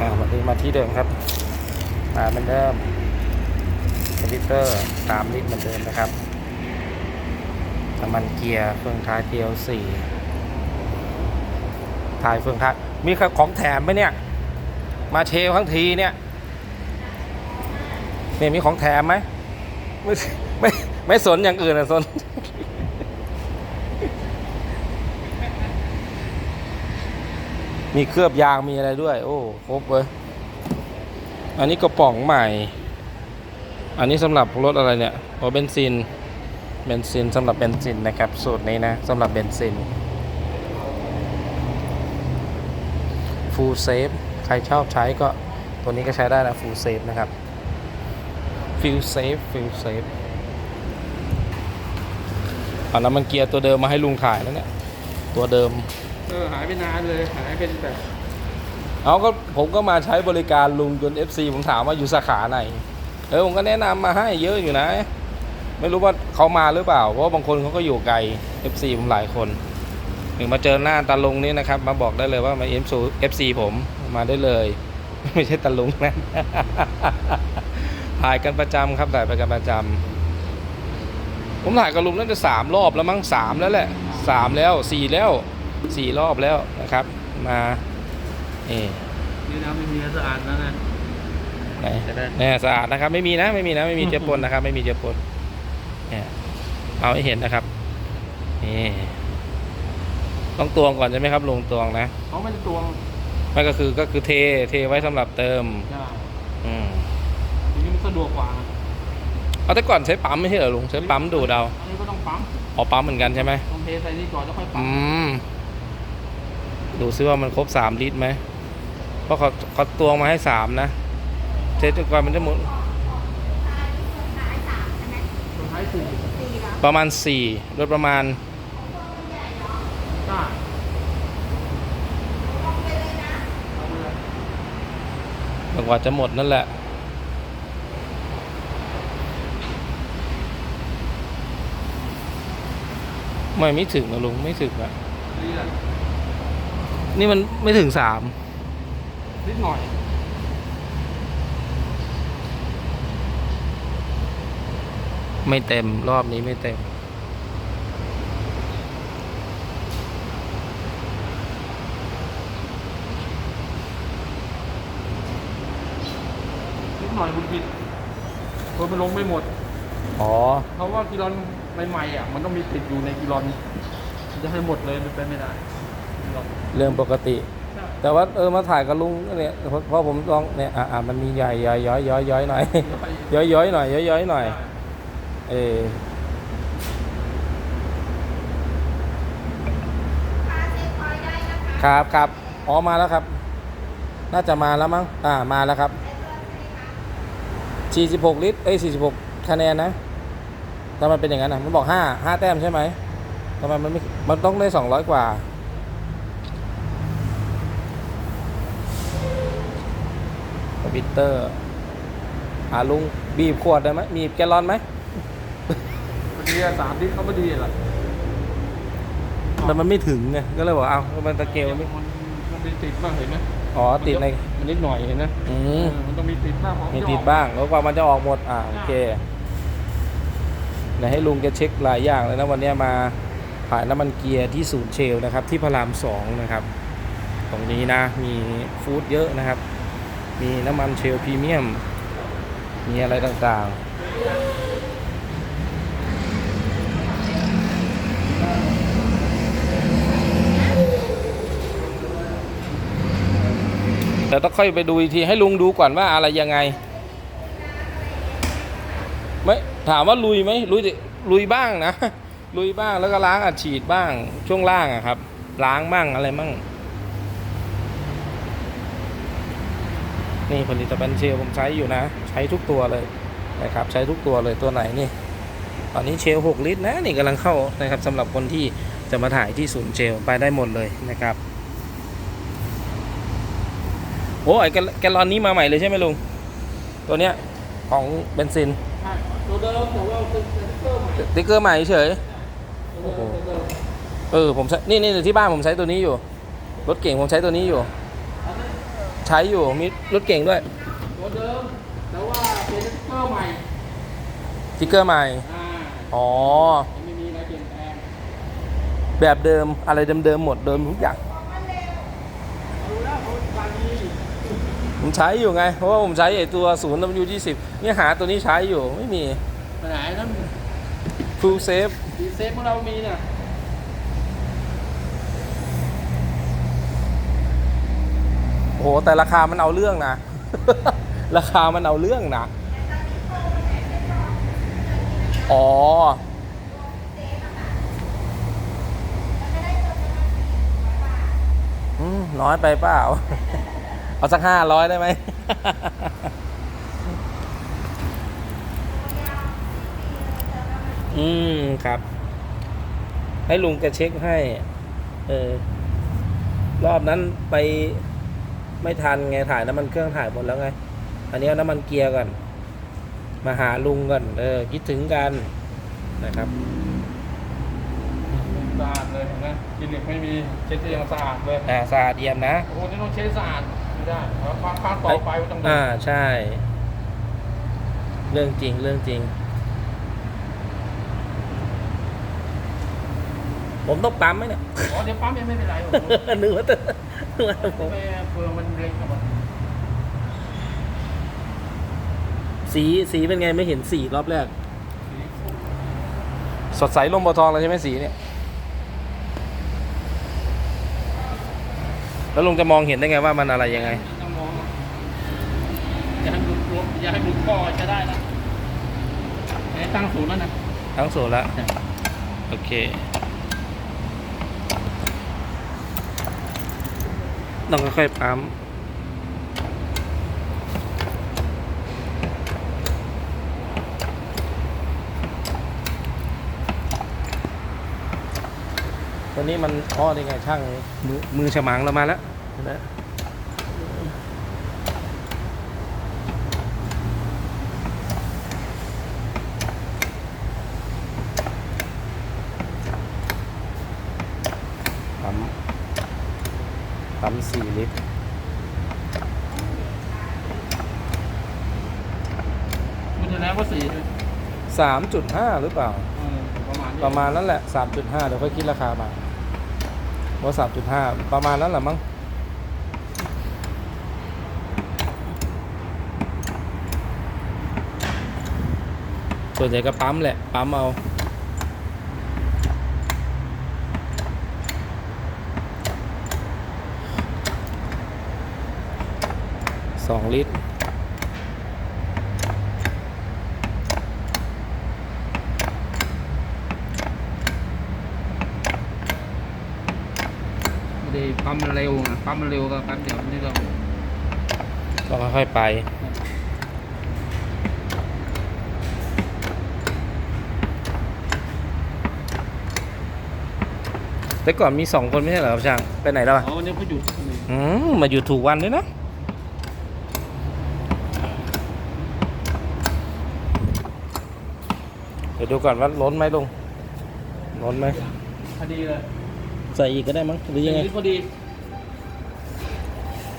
อ่าวันนี้มาที่เดิมครับมาเหมือนเดิมลิเตอร์สามลิตรเหมือนเดิมนะครับน้ำมันเกียร์เฟืองท้าย TL4 ท้ายเฟืองท้ายมีของแถมไหมเนี่ย มาเชลทั้งทีเนี่ยเนี่ยมีของแถมไหมไม่ไม่ไม่สนอย่างอื่นอะสน มีเคลือบยางมีอะไรด้วย โอ้ครบเลยอันนี้กระป๋องใหม่ อันนี้สำหรับรถอะไรเนี่ยโอ้เบนซินเบนซินสำหรับเบนซินนะครับ สูตรนี้นะสำหรับเบนซินฟูลเซฟใครชอบใช้ก็ตัวนี้ก็ใช้ได้นะฟูลเซฟนะครับฟิลเซฟฟิลเซฟเอาน้ำมันเกียร์ตัวเดิมมาให้ลุงถ่ายแล้วเนี่ย ตัวเดิม เออหายไปนานเลยหายเป็นแบบเอาก็ผมก็มาใช้บริการลุงจน FC ผมถามว่าอยู่สาขาไหน เออผมก็แนะนำมาให้เยอะอยู่นะ ไม่รู้ว่าเขามาหรือเปล่า เพราะว่าบางคนเขาก็อยู่ไกล FC ผมหลายคนถึงมาเจอหน้าตาลุงนี่นะครับ มาบอกได้เลยว่ามา FC ผมมาได้เลย ไม่ใช่ตาลุงนะ ถ่ายกันประจำครับถ่ายไปกันประจำผมถ่ายกับลุงน่าจะสามรอบแล้วมั้งสามแล้วแหละสามแล้วสี่แล้ว สี่รอบแล้วนะครับ มาเอนี่นะไม่มีสะอาดแล้วนะไหนจะได้เนี่ยสะอาดนะครับ ไม่มีนะไม่มีนะไม่มีเจือปนนะครับ ไม่มีเจือปนเนี่ยเอาให้เห็นนะครับนี่ต้องตวงก่อนใช่ไหมครับลงตวงนะเขาไม่ได้ตวงไม่ก็คือก็คือเทเทไว้สำหรับเติมใช่อืมทีนี้มันสะดวกกว่าเอาแต่ก่อนใช้ปั๊มไม่ใช่เหรอลุงใช้ปั๊มดูดเอาอันนี้ก็ต้องปั๊มอ๋อปั๊มเหมือนกันใช่ไหมต้องเทใส่นี่ก่อนแล้วค่อยปั๊อืมม ดูซิว่ามันครบสามลิตรไหมเพราะเขาเขาตวงมาให้สามนะเทจนกว่ามันจะหมดต้องใช้สี่ประมาณสี่โดยประมาณได้จนกว่าจะหมดนั่นแหละไม่ไม่ถึงนะลุงไม่ถึงอะ นี่แหละนี่มันไม่ถึงสามนิดหน่อย ไม่เต็มรอบนี้ไม่เต็ม นิดหน่อยคุณผิดคนมันลงไม่หมด อ๋อ เพราะว่ากิโลอนใหม่ๆอะ มันต้องมีติดอยู่ในกิโลอนมันจะให้หมดเลยมันเป็นไม่ได้กิโลอน เรื่องปกติใช่แต่ว่าเออมาถ่ายกับลุงเนี่ยเพราะเพราะผมลองเนี่ยอ่าอ่ามันมีใหญ่ใหญ่ย้อยย้อยย้อยหน่อยย้อยย้อยหน่อยย้อยย้อยหน่อยเออครับครับอ๋อมาแล้วครับ น่าจะมาแล้วมั้งอ่ามาแล้วครับ46ลิตรเอ้ย46คะแนนนะทำไมเป็นอย่างนั้นนะมันบอก5 5แต้มใช่ไหมทำไมมันไม่มันต้องได้ 200 กว่า คอ มพิวเตอร์อ่าลุงบีบขวดได้ไหมมีแกลลอนไหมบางทีอะสามลิตรเขาไม่ดีหรอกแต่มันไม่ถึงไงก็เลยบอกเอามันตะเกียบมันไม่มันมันมีติดบ้างเห็นไหมอ๋อติดในมันนิดหน่อยเห็นไหมอืเอมอมันต้องมีติดบ้างของมีติดบ้างแล้วกว่ามันจะออกหมดอ่าโอเคเดี๋ยวให้ลุงแกเช็คหลายอย่างเลยนะวันเนี้ยมาผ่านน้ำมันเกียร์ที่ศูนย์เชลนะครับ ที่พระรามสองนะครับ ตรงนี้นะมีฟู้ดเยอะนะครับ มีน้ำมันเชลพรีเมียม มีอะไรต่างๆ แต่ต้องค่อยไปดูอีกทีให้ลุงดูก่อนว่าอะไรยังไง ไม่ ถามว่าลุยไหมลุยลุยบ้างนะ ลุยบ้างแล้วก็ล้างอัดฉีดบ้างช่วงล่างอะครับ ล้างบ้างอะไรบ้าง นี่ผลิตภัณฑ์เชลผมใช้อยู่นะ ใช้ทุกตัวเลยนะครับ ใช้ทุกตัวเลยตัวไหนนี่ ตอนนี้เชล6ลิตรนะนี่กำลังเข้านะครับสำหรับคนที่จะมาถ่ายที่ศูนย์เชลไปได้หมดเลยนะครับโอ้ไอแกลแกลลอนนี้มาใหม่เลยใช่ไหมลุงตัวเนี้ยของเบนซินตัวเดิมแต่ว่าเป็นสติ๊กเกอร์ใหม่สติ๊กเกอร์ใหม่เฉยเออผมใช้นี่นี่ที่บ้านผมใช้ตัวนี้อยู่รถเก่งผมใช้ตัวนี้อยู่ ใช้อยู่มีรถเก่งด้วยตัวเดิมแต่ว่าเป็นสติ๊กเกอร์ใหม่สติ๊กเกอร์ใหม่ อ่าอ๋อ ยังไม่มีอะไรเปลี่ยนแปลงแบบเดิมอะไรเดิมๆหมดเดิมทุกอย่างเอาดูแล้วเขาบางทีผมใช้อยู่ไง เพราะว่าผมใช้ไอ้ตัว 0 W 2 0 เนี่ยหาตัวนี้ใช้อยู่ไม่มี ไปไหนนั่น full safe ดีเซฟของเรามีเนี่ย โอ้โหแต่ราคามันเอาเรื่องนะ ราคามันเอาเรื่องนะ อ๋อ อืม น้อยไปเปล่า เอาสักห้าร้อยได้ไหม อืม ครับ ให้ลุงแกเช็คให้ เออ รอบนั้นไป ไม่ทันไงถ่ายน้ำมันเครื่องถ่ายหมดแล้วไง อันนี้เอาน้ำมันเกียร์ก่อนมาหาลุงก่อนเออคิดถึงกันนะครับสะอาดเลยเห็นไหมคลินิกไม่มีเช็ดยังสะอาดเลยอ่าสะอาดเยี่ยมนะโอ้โหนี่ต้องเช็ดสะอาดไม่ได้แล้วครั้งต่อไปมันต้องอ่าใช่ เรื่องจริงเรื่องจริง ผมต้องปั๊มไหมเนี่ยอ๋อเดี๋ยวปั๊มยังไม่เป็นไรผมนึกว่า จะนึกว่าผมไม่เฟืองมันเล็กครับผมสีสีเป็นไงไม่เห็นสีรอบแรก สดใสลมบทองเลยใช่ไหมสีเนี่ย แล้วลุงจะมองเห็นได้ไงว่ามันอะไรยังไงต้องมองอย่าให้หลุดรวมอย่าให้หลุดข้อจะได้นะไอ้ตั้งศูนย์แล้วนะทั้งสูตรแล้วโอเค ต้องค่อยๆปั๊มตัวนี้มันอ้อได้ไงช่างมือมือฉมังเรามาแล้วนะ ปั๊มสี่ลิตรมันจะแล้วว่าสี่สามจุดห้าหรือเปล่า เออประมาณนี้ประมาณนั้นแหละสามจุดห้าเดี๋ยวค่อยคิดราคามาว่าสามจุดห้าประมาณนั้นแหละมั้งส่วนใหญ่ก็ปั๊มแหละ ปั๊มเอา สองลิตร ไม่ได้ปั๊มมันเร็วนะปั๊มมันเร็วก็แป๊บเดียวนี่ก็ก็ค่อยๆไป แต่ก่อนมีสองคนไม่ใช่เหรอครับช่าง ไปไหนแล้วอ๋อะอวันนี้เขาหยุดอืมมาอยู่ถูกวันด้วยนะ เดี๋ยวดูก่อนว่าล้นไหมลุงล้นไหมพอดีเลยใส่อีกก็ได้มั้งหรือยังไงนี้พอดี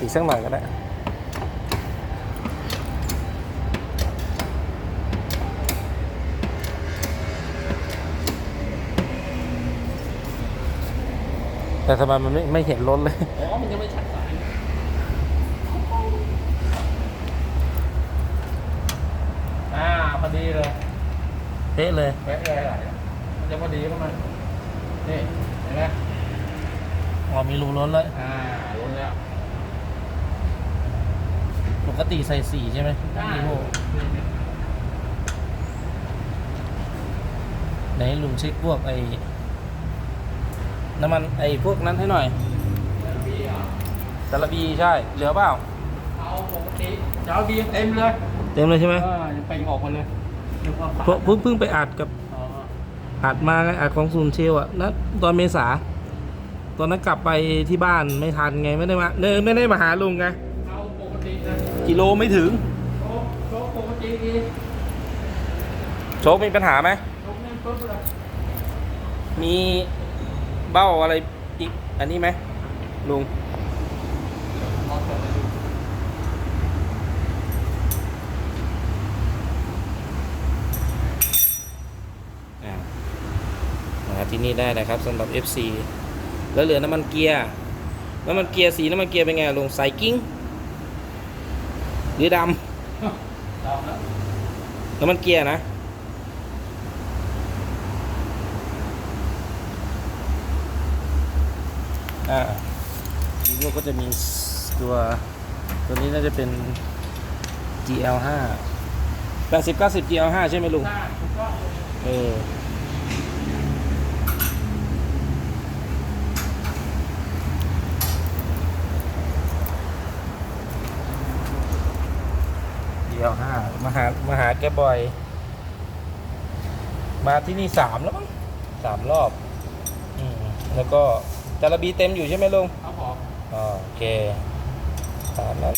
อีกสักหน่อยก็ได้แต่ทำไมมันไม่ไม่เห็นล้นเลย อ๋อ มันยังไม่ชัดสาย อ่า พอดีเลย เป๊ะเลยแวะเลยอะไรมันจะพอดีเข้ามานี่เห็นไหมอ๋อมีรูล้นเลยอ่าล้นแล้วปกติใส่สีใช่ไหมได้ยี่ห้อไหนลุงเช็คพวกไอ้น้ำมันไอ้พวกนั้นให้หน่อยตะลบีใช่ เหลือเปล่า เอาปกติจะเอาบีเต็มเลย เต็มเลยใช่ไหมเออยังเป่งออกมาเลย เดี๋ยวก็เพราะเพิ่งเพิ่งไปอัดกับอ๋ออัดมาไงอัดของศูนย์เชลอะนะตอนเมษา ตอนนั้นกลับไปที่บ้านไม่ทันไงไม่ได้มาเนไม่ได้มาหาลุงไงเอาปกตินะกิโลไม่ถึงโชว์โชว์ปกติดีโชคมีปัญหาไหมโชว์แน่นปุ๊บเลยมีเบ้าอะไรอีกอันนี้ไหมลุง ลองเปิดให้ดู ที่นี่ได้นะครับสำหรับ FC แล้วเหลือน้ำมันเกียร์น้ำมันเกียร์สีน้ำมันเกียร์เป็นไงลงใสกิ้งหรือดตามแล้วำน้ำมันเกียร์นะอ่าทีนี้ก็จะมีตัวตัวนี้น่าจะเป็น GL5 80 90 GL5 ใช่ไหมลุงได้ถูกต้องเออ เดียวห้ามาหามาหาแกบ่อย มาที่นี่สามแล้วมั้งสามรอบอืมแล้วก็จาระบีเต็มอยู่ใช่ไหมลุงครับผมอ๋อโอเคตามนั้น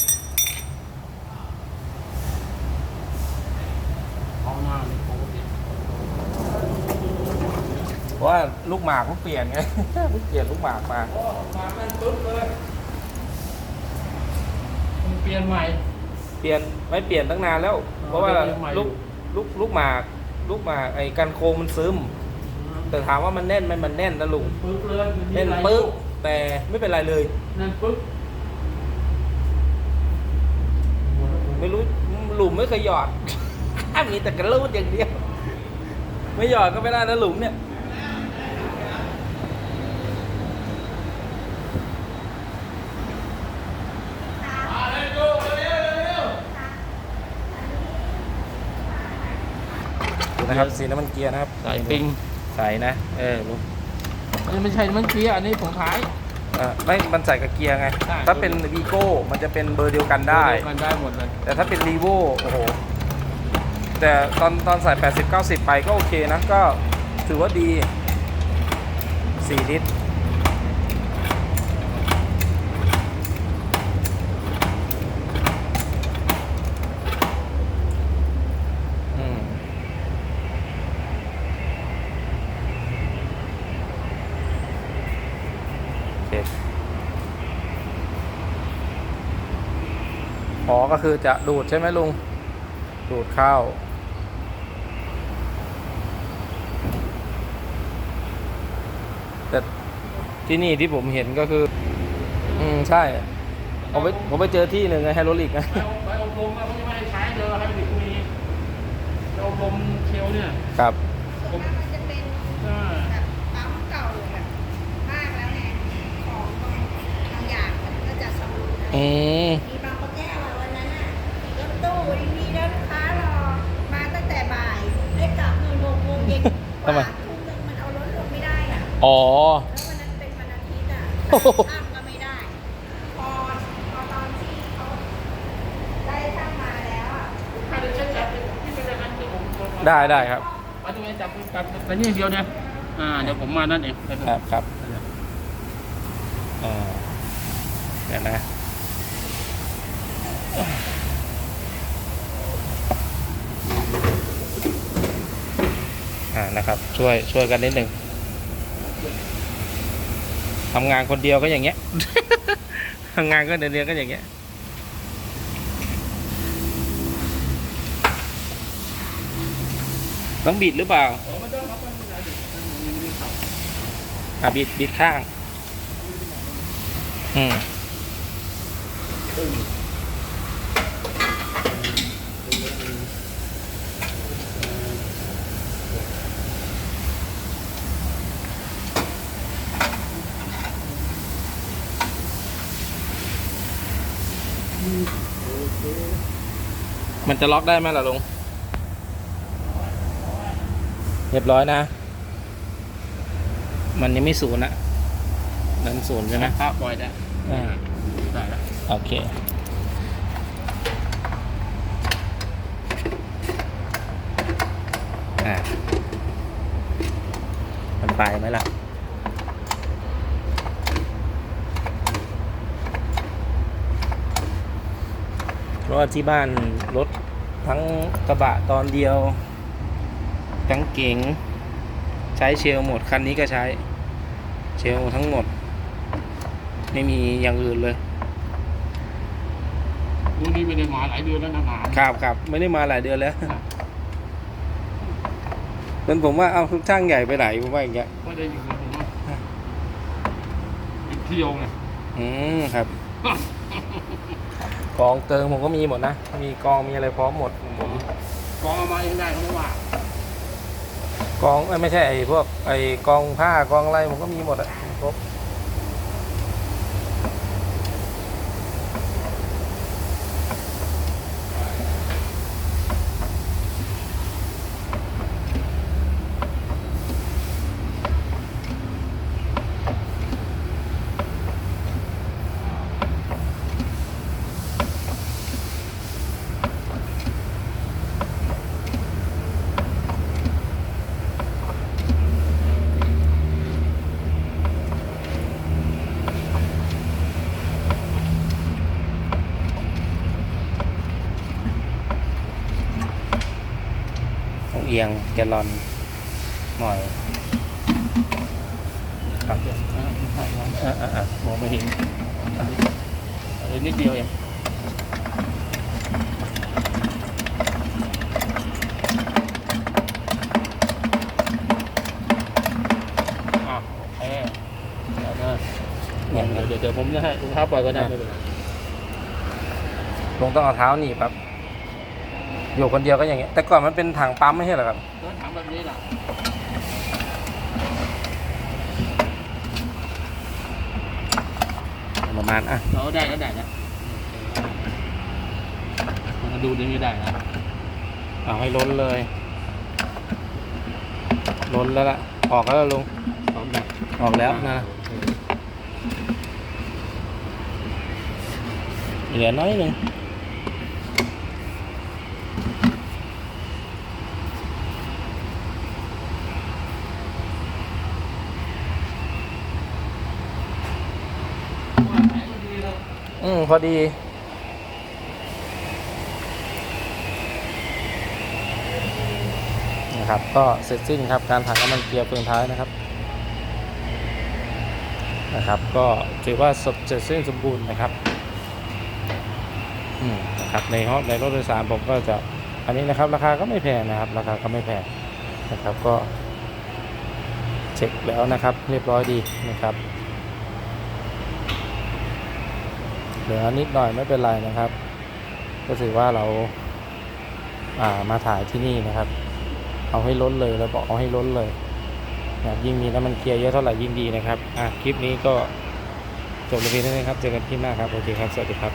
เอาหน้าเลยปกติเพราะว่าลูกหมากเพิ่งเปลี่ยนไงเพิ่งเปลี่ยนลูกหมากมาโอ้มาเป็นปึ๊บเลยมันเปลี่ยนใหม่ เปลี่ยนไม่เปลี่ยนตั้งนานแล้ว เพราะว่าเปลี่ยนใหม่ลูกลูกลูกหมากลูกหมากไอ้กันโครงมันซึม แต่ถามว่ามันแน่นไหมมันแน่นนะลุงปึ๊บเลยมัมีแน่นหลายปึ๊บแต่ไม่เป็นไรเลยนั่นปึ๊บไม่รู้หลุมไม่เคยหยอดมีแต่กระลูดอย่างเดียว ไม่หยอดก็ไม่ได้นะหลุมเนี่ย นะครับสีน้ำมันเกียร์นะครับใส่ปิงใส่นะเออลุงอันนี้ไม่ใช่มันเกียร์อันนี้ผมท้าย อะไม่มันใส่กับเกียร์ไง ใช่ ถ้าเป็นวีโก้มันจะเป็นเบอร์เดียวกันได้เยวกันได้หมดเลยแต่ถ้าเป็นรีโวโอ้โห แต่ตอนตอนใส่ 80 90 ไปก็โอเคนะ ก็ถือว่าดี 4 ลิตร อเคอ๋อก็คือจะดูดใช่ไหมลุง ดูดข้าวแต่ที่นี่ที่ผมเห็นก็คือ อืม ใช่ ผมไปผมไปเจอที่หนึ่งไงไฮโดรลิกไงไปอบไปอบรมอะเขาจะไม่ให้ใช้เลยให้เด็กมีไปอบรมเชลเนี่ย ครับ ผม มันจะเป็น อ่า แบบปั๊มเก่าแบบมากแล้วไงของบางบางอย่างมันก็จะสมูทนะ อืม มีบางประแก้วอะวันนั้นน่ะรถตู้ดีๆแล้วลูกค้ารอมาตั้งแต่บ่ายได้กลับนู่นหกโมงเย็นก ทำไมว่าทุ่มหนึงมันเอารถลงไม่ได้อะอ๋อ แล้ววันนั้นเป็นวันอาทิตย์อะโอ้โห ช่างก็ไม่ได้ พอพอตอนที่เขาได้ช่างมาแล้วอะ ถ้าจะใช้จับที่เป็นอะไรที่ผมผมได้ได้ครับมาตรงนี้จับจับแต่นี่อย่างเดียวเนี่ยอ่าเดี๋ยวผมมานั่นเองไปดูครับครับอ่าเดี๋ยวนะ อ่านะครับ ช่วยช่วยกันนิดหนึ่งทำงานคนเดียวก็อย่างเงี้ย ทำงานก็เดียวๆก็อย่างเงี้ย ต้องบิดหรือเปล่าผมไม่ต้องเอาไปไหนดิมันมีเขาอะบิดบิดข้าง อืม จะล็อกได้ไหมล่ะลุง เรียบร้อยนะ มันยังไม่ศูนย์อะนันศูนย์ใช่ไหมครับปล่อยได้อ่าได้แล้วโอเคอ่ามันไปไหมล่ะเพราะว่าที่บ้านรถ ทั้งกระบะตอนเดียว ทั้งเก๋งใช้เชลหมด คันนี้ก็ใช้ เชลทั้งหมด ไม่มีอย่างอื่นเลยรุ่นนี้ไม่ได้มาหลายเดือนแล้วนะหนาครับครับไม่ได้มาหลายเดือนแล้วจนผมว่าเอาช่างใหญ่ไปไหนผมว่าอย่างเงี้ยไม่ได้อยู่กับผมว่าไปเที่ยวไงอืมครับ กองเติงผมก็มีหมดนะ มีกองมีอะไรพร้อมหมดผมกองเอามาเองได้เขาไม่ว่ากองเอ้ยไม่ใช่ไอ้พวกไอ้กองผ้ากองอะไรผมก็มีหมดอะครบ เอียงแกลลอนหน่อยครับอะอะอะมองไม่เห็นเออนิดเดียวเองอะโอเคเดี๋ยวนะเนี่ยเดี๋ยวผมจะให้ลุงท้าปล่อยก็ได้เป็นไรลงต้องเอาเท้าหนีบครับ อยู่คนเดียวก็อย่างเงี้ยแต่ก่อนมันเป็นถังปั๊มไม่ใช่เหรอครับแล้วถามแบบนี้ล่ะประมาณอะเราได้ก็ได้นะมันดูดีไม่ได้นะเอาให้ล้นเลย ล้นแล้วล่ะ ออกแล้วล่ะลุงพร้อมกันออกแล้วนะเหลือน้อยหนึ่ง พอดี นะครับ ก็เสร็จสิ้นครับการถักน้ำมันเกียร์เฟืองท้ายนะครับ นะครับ ก็ถือว่าสดเสร็จสิ้นสมบูรณ์นะครับอืมนะครับในห้องในรถโดยสารผมก็จะอันนี้นะครับ ราคาก็ไม่แพงนะครับ ราคาก็ไม่แพงนะครับก็เช็คแล้วนะครับ เรียบร้อยดีนะครับ เหลือนิดหน่อยไม่เป็นไรนะครับ ก็ถือว่าเราอ่ามาถ่ายที่นี่นะครับ เอาให้ล้นเลยเราบอกเอาให้ล้นเลยนะยิ่งมีน้ำมันเกียร์เยอะเท่าไหร่ยิ่งดีนะครับอะคลิปนี้ก็จบเลยเพียงเท่านี้ครับ เจอกันคลิปหน้าครับ โอเคครับ สวัสดีครับ